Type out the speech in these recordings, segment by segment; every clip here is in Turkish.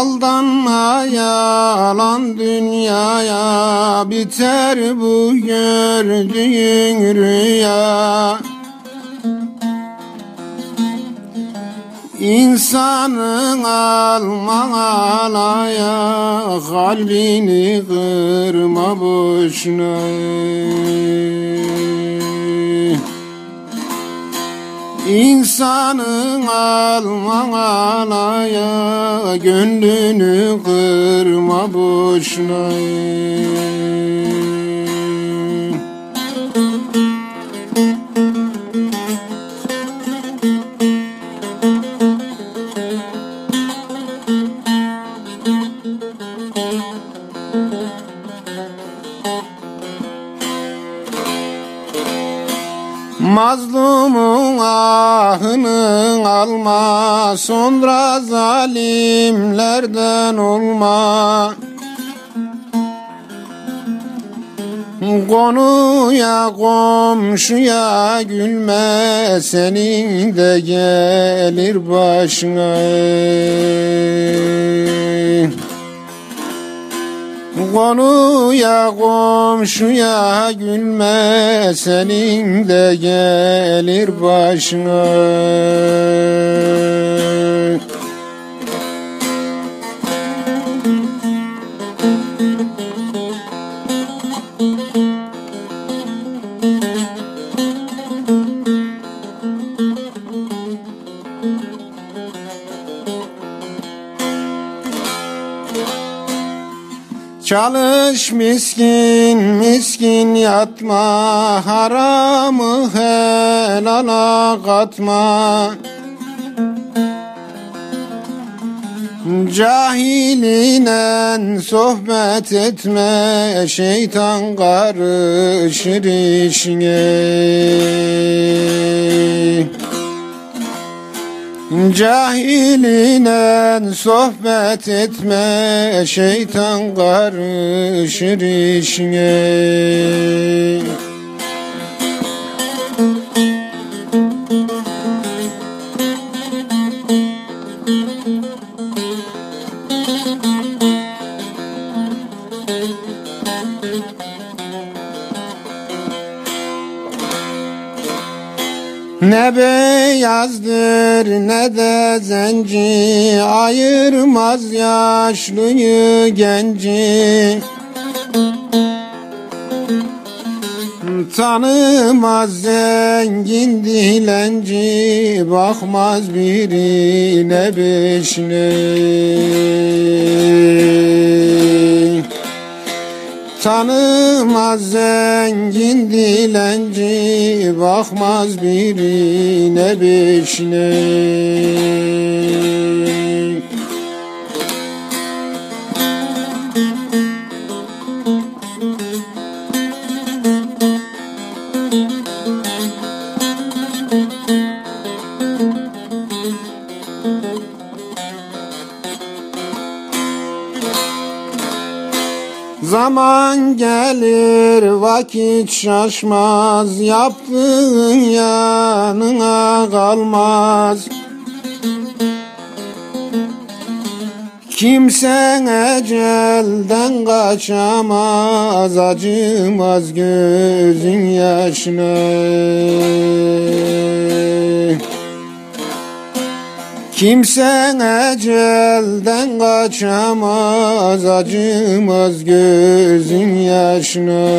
Aldanma yalan dünyaya biter bu gördüğün rüya. İnsanın alma alaya kalbini kırma boşuna İnsanın alma alaya gönlünü kırma boşuna Mazlumun ahını alma Sonra zalimlerden olma. Konuya komşuya gülme Senin de gelir başına. Konuya komşuya gülme senin de gelir başına Çalış miskin miskin yatma Haramı helala katma Cahiliyle sohbet etme Şeytan karışır işine Cahiline sohbet etme Şeytan karışır işine Ne beyazdır ne de zenci Ayırmaz yaşlıyı genci. Tanımaz zengin dilenci Bakmaz birine beşine Tanımaz zengin dilenci Bakmaz birine beşine Zaman gelir vakit şaşmaz Yaptığın yanına kalmaz. Kimsen ecelden kaçamaz Acımaz gözün yaşına Kimsen ecelden kaçamaz Acımaz gözün yaşına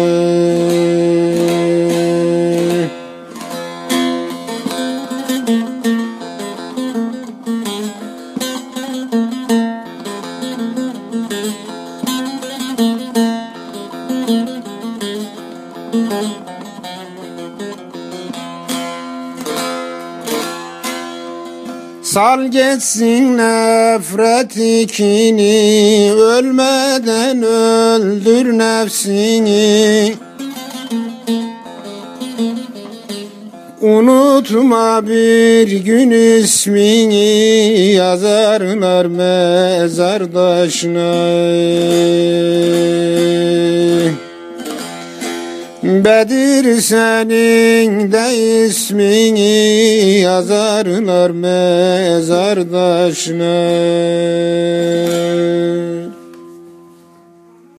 Sal geçsin nefret ikini Ölmeden öldür nefsini. Unutma bir gün ismini Yazarlar mezar taşına Bedir senin de ismini yazarlar mezar taşına